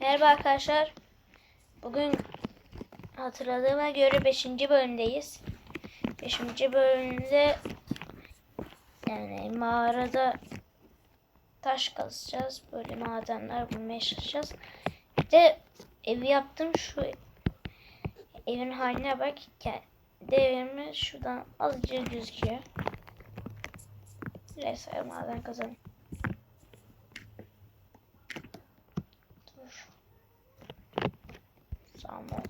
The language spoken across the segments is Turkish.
Merhaba arkadaşlar. Bugün hatırladığıma göre 5. bölümdeyiz. 5. bölümde yani mağarada taş kazacağız. Böyle madenler bulmaya çalışacağız. Bir de evi yaptım. Şu evin haline bak. Kendi evimiz şuradan azıcık gözüküyor. Neyse maden kazanım. Dur. Tamam oldu.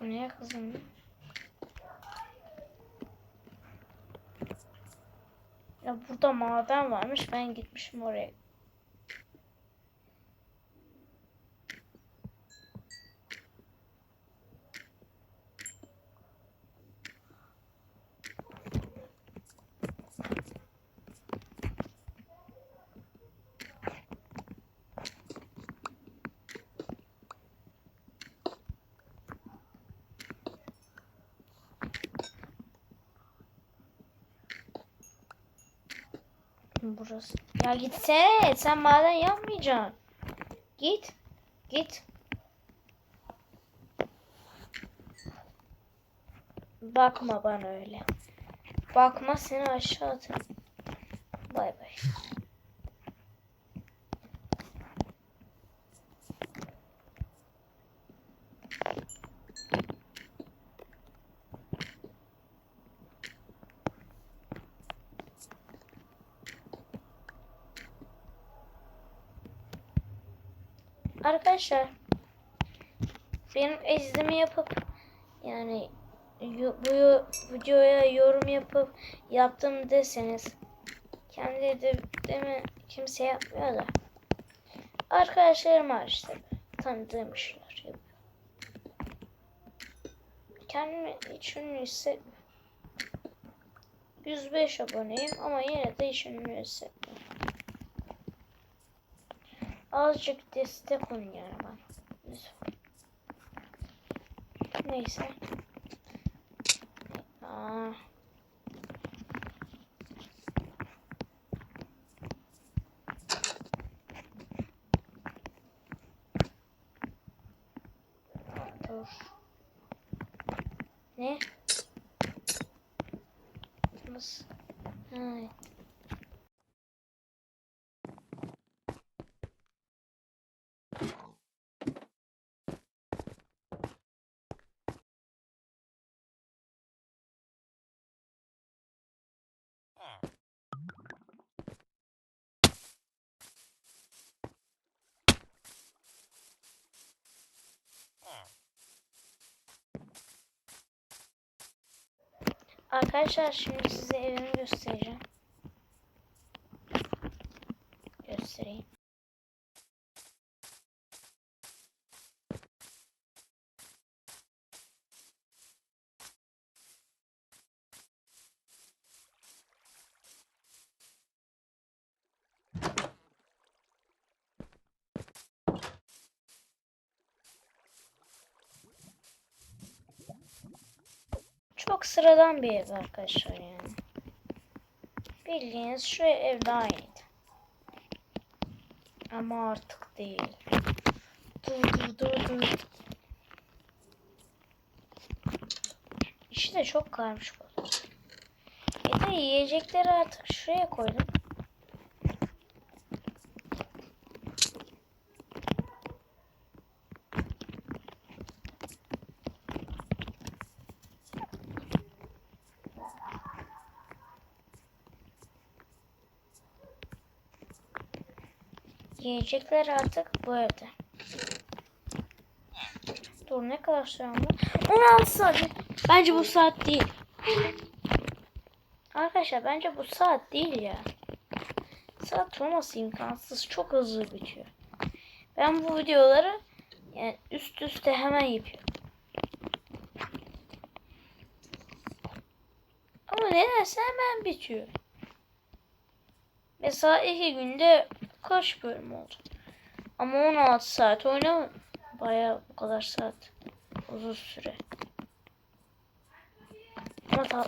Bu kızım? Ya burada maden varmış. Ben gitmişim oraya. Burası. Ya gitsene. Sen maden yapmayacaksın. Git. Git. Bakma bana öyle. Bakma seni aşağı atarım. Bay bay. Arkadaşlar benim izleme yapıp yani bu videoya yorum yapıp yaptım deseniz kendi de değil mi kimse yapmıyor da arkadaşlarım var işte tanıdığım yapıyor. Kendimi hiç ünlü hissetmiyorum. 105 aboneyim ama yine de hiç ünlü hissetmiyorum. Azıcık destek olun yani bana. Lütfen. Neyse. Aa. Dur. Ne? Nasıl? Ha. Arkadaşlar şimdi size evimi göstereceğim. Çok sıradan bir ev arkadaşlar yani. Bildiğiniz şu evde aynıydı. Ama artık değil. Dur dur dur dur. İşi de çok karmaşık oldu. Bir de yiyecekleri artık şuraya koydum. Yiyecekler artık bu evde. Dur ne kadar süre oldu? 16 saat. Bence bu saat değil. Arkadaşlar bence bu saat değil ya. Saat olması imkansız. Çok hızlı bitiyor. Ben bu videoları yani üst üste hemen yapıyorum. Ama nedense hemen bitiyor. Mesela iki günde kaç bölüm oldu? Ama 16 saat oyna baya bu kadar saat uzun süre. Ama